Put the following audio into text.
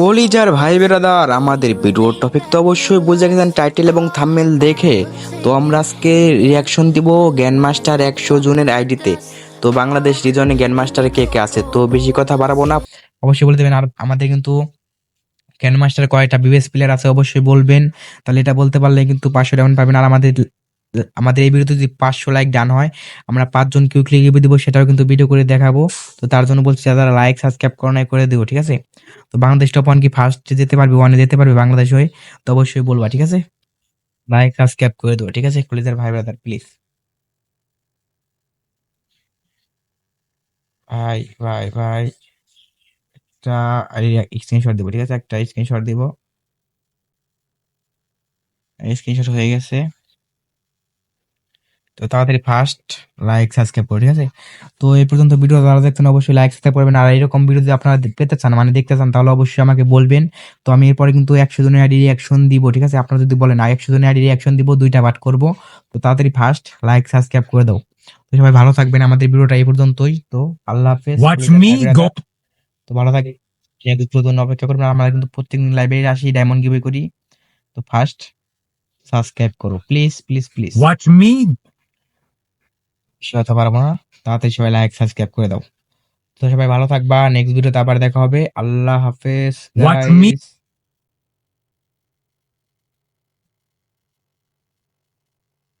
কলিজার ভাই বেরাদার, আমাদের ভিডিওর টপিক তো অবশ্যই বুঝে গেছেন টাইটেল এবং থাম্বনেল দেখে। তো আমরা আজকে রিয়াকশন দিব জ্ঞান মাস্টার একশো জনের আইডিতে তো। বাংলাদেশ রিজনে জ্ঞান মাস্টার কে কে আছে? তো বেশি কথা বাড়াবো না। অবশ্যই বলে দেবেন, আর আমাদের কিন্তু জ্ঞান মাস্টার কয়টা বিবেস প্লেয়ার আছে অবশ্যই বলবেন। তাহলে এটা বলতে পারলে কিন্তু পাঁচশো ডায়মন্ড পাবেন, আর আমাদের আমাদের এই ভিডিওতে যদি পাঁচশো লাইক ডান হয়, আমরা পাঁচজন কেউ ক্লিক দিব, সেটাও কিন্তু ভিডিও করে দেখাবো। তো তার জন্য বলছি, যারা লাইক সাবস্ক্রাইব করে নাই, করে দেবো ঠিক আছে? তো বাংলাদেশ টপ ওয়ান কি ফার্স্ট যেতে পারবে ওয়ানে যেতে পারবে বাংলাদেশ হয়ে, তো অবশ্যই বলবা, ঠিক আছে? লাইক সাবস্ক্রাইব করে দেবো ঠিক আছে? কলিজার ভাই ব্রাদার প্লিজ ভাই ভাই ভাই, একটা স্ক্রিনশট দেবো, ঠিক আছে? একটা স্ক্রিনশট দিব। স্ক্রিনশট হয়ে গেছে। তো তাড়াতাড়ি ফার্স্ট লাইক সাবস্ক্রাইব করো ঠিক আছে? তো এই পর্যন্ত ভিডিও যারা দেখছেন অবশ্যই লাইক সাবস্ক্রাইব করবেন। আর এরকম ভিডিও যদি আপনারা পেতে চান মানে দেখতে চান তাহলে অবশ্যই আমাকে বলবেন। তো আমি এরপরে কিন্তু একশো জনের আইডি রিয়াকশন দিব ঠিক আছে? আপনারা যদি বলেন একশো জনের আইডি রিয়াকশন দিব দুইটা পার্ট করব। তো তাড়াতাড়ি ফার্স্ট লাইক সাবস্ক্রাইব করে দাও। তো সবাই ভালো থাকবেন। আমাদের ভিডিওটা এই পর্যন্তই। তো আল্লাহ হাফেজ. তো ভালো থাকে অপেক্ষা করবেন আমরা কিন্তু প্রত্যেকদিন লাইব্রেরি আসি ডায়মন্ড গিভে করি। তো ফার্স্ট সাবস্ক্রাইব করো। Please please please Watch me. বেশি তো পারব না। তাড়াতাড়ি সবাই লাইক সাবস্ক্রাইব করে দাও। তো সবাই ভালো থাকবা। নেক্সট ভিডিওতে আবার দেখা হবে। আল্লাহ হাফেজ.